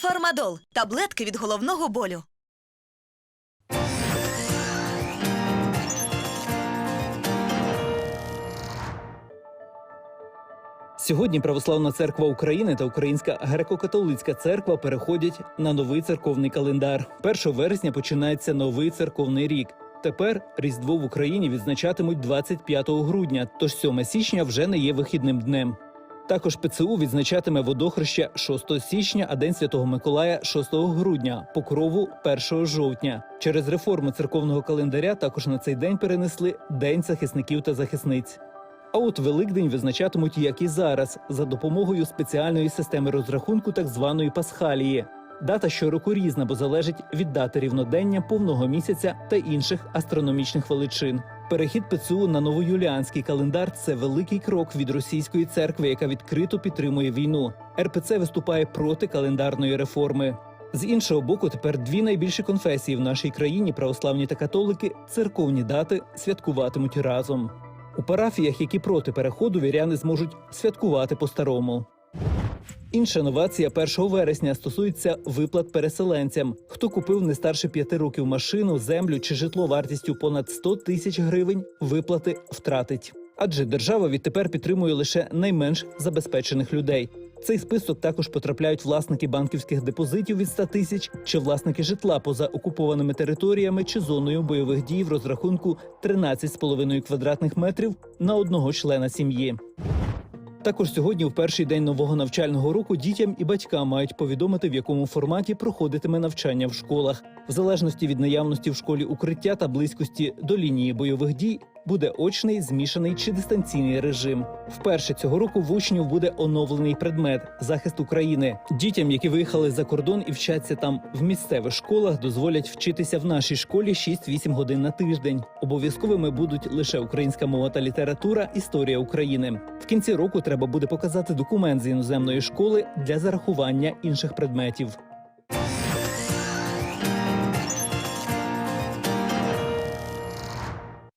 Фармадол таблетки від головного болю. Сьогодні Православна церква України та Українська греко-католицька церква переходять на новий церковний календар. 1 вересня починається новий церковний рік. Тепер Різдво в Україні відзначатимуть 25 грудня, тож 7 січня вже не є вихідним днем. Також ПЦУ відзначатиме водохреща 6 січня, а День Святого Миколая 6 грудня, покрову 1 жовтня. Через реформу церковного календаря також на цей день перенесли День захисників та захисниць. А от Великдень визначатимуть, як і зараз, за допомогою спеціальної системи розрахунку так званої пасхалії. Дата щороку різна, бо залежить від дати рівнодення, повного місяця та інших астрономічних величин. Перехід ПЦУ на новоюліанський календар це великий крок від російської церкви, яка відкрито підтримує війну. РПЦ виступає проти календарної реформи. З іншого боку, тепер дві найбільші конфесії в нашій країні православні та католики церковні дати святкуватимуть разом. У парафіях, які проти переходу, віряни зможуть святкувати по-старому. Інша новація 1 вересня стосується виплат переселенцям. Хто купив не старше п'яти років машину, землю чи житло вартістю понад 100 тисяч гривень, виплати втратить. Адже держава відтепер підтримує лише найменш забезпечених людей. Цей список також потрапляють власники банківських депозитів від 100 тисяч чи власники житла поза окупованими територіями чи зоною бойових дій в розрахунку 13,5 квадратних метрів на одного члена сім'ї. Також сьогодні, в перший день нового навчального року, дітям і батькам мають повідомити, в якому форматі проходитиме навчання в школах. В залежності від наявності в школі укриття та близькості до лінії бойових дій буде очний, змішаний чи дистанційний режим. Вперше цього року в учнів буде оновлений предмет захист України. Дітям, які виїхали за кордон і вчаться там в місцевих школах, дозволять вчитися в нашій школі 6-8 годин на тиждень. Обов'язковими будуть лише українська мова та література, історія України. В кінці року треба буде показати документ з іноземної школи для зарахування інших предметів.